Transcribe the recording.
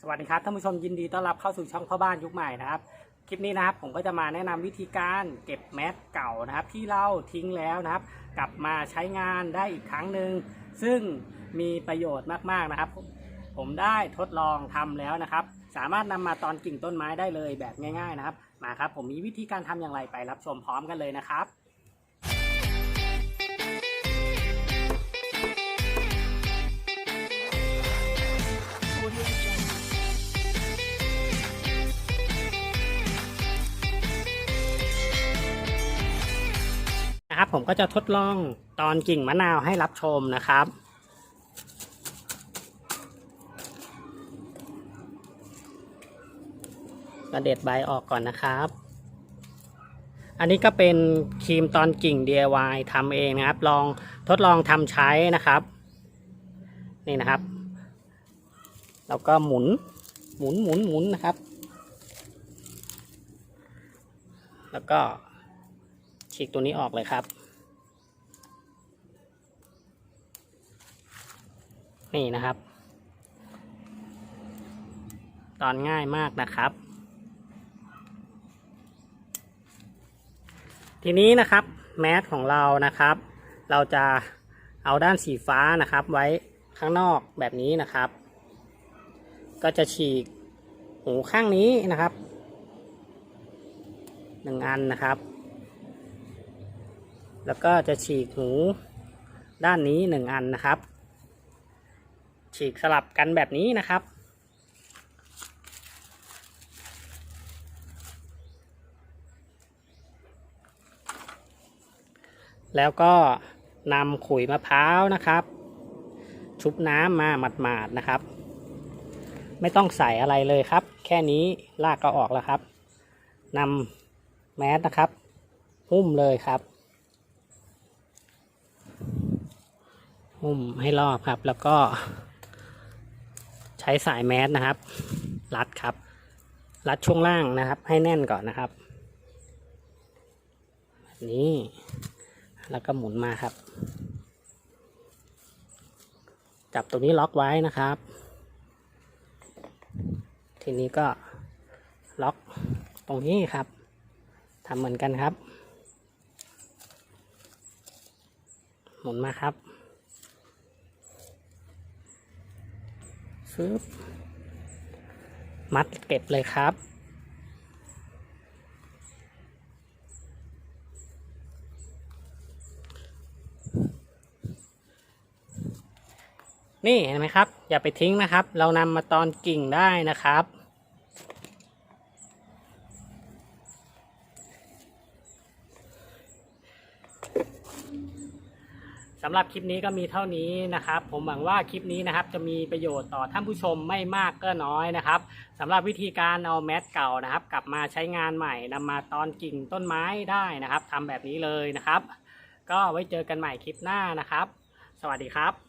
สวัสดีครับท่านผู้ชมยินดีต้อนรับเข้าสู่ช่องพ่อบ้านยุคใหม่นะครับคลิปนี้นะครับผมก็จะมาแนะนำวิธีการเก็บแมสเก่านะครับ ที่เราทิ้งแล้วนะครับ กลับมาใช้งานได้อีกครั้งหนึ่งซึ่งมีประโยชน์มากๆนะครับ ผมได้ทดลองทำแล้วนะครับ สามารถนำมาตอนกิ่งต้นไม้ได้เลยแบบง่าย ๆนะครับ มาครับผมมีวิธีการทำอย่างไรไปรับชมพร้อมกันเลยนะครับ ผมก็จะทดลองตอนกิ่งมะนาวให้รับชมนะครับ กระเด็ดใบออกก่อนนะครับ อันนี้ก็เป็นครีมตอนกิ่ง DIY ทำเองนะครับ ลองทดลองทำใช้นะครับ นี่นะครับ แล้วก็หมุนหมุนหมุนหมุนนะครับ แล้วก็ ฉีกตัวนี้ออกเลยครับ นี่นะครับ ตอนง่ายมากนะครับ ทีนี้นะครับแมสของเรานะครับ เราจะเอาด้านสีฟ้านะครับ ไว้ข้างนอกแบบนี้นะครับ ก็จะฉีกหูข้างนี้นะครับหนึ่งอันนะครับ แล้วก็จะฉีกหูด้านนี้หนึ่งอันนะครับ ฉีกสลับกันแบบนี้นะครับ แล้วก็นำขุยมะพร้าวนะครับ ชุบน้ำมาหมาดๆนะครับ ไม่ต้องใส่อะไรเลยครับ แค่นี้ลากก็ออกแล้วครับนำแมสนะครับหุ้มเลยครับ หุ้มให้รอบครับ แล้วก็ใช้สายแมสนะครับ รัดครับ รัดช่วงล่างนะครับ ให้แน่นก่อนนะครับแบบนี้ แล้วก็หมุนมาครับ จับตรงนี้ล็อกไว้นะครับ ทีนี้ก็ล็อกตรงนี้ครับทำเหมือนกันครับ หมุนมาครับ ฟึบมัดเก็บเลยครับ นี่เห็นไหมครับ อย่าไปทิ้งนะครับ เรานำมาตอนกิ่งได้นะครับำหรับคลิปนี้ก็มีเท่านี้นะครับ ผมหวังว่าคลิปนี้นะครับจะมีประโยชน์ต่อท่านผู้ชมไม่มากก็น้อยนะครับสำหรับวิธีการเอาแมสเก่านะครับ กลับมาใช้งานใหม่นำมาตอนกิ่งต้นไม้ได้นะครับทำแบบนี้เลยนะครับ ก็ไว้เจอกันใหม่คลิปหน้านะครับ สวัสดีครับ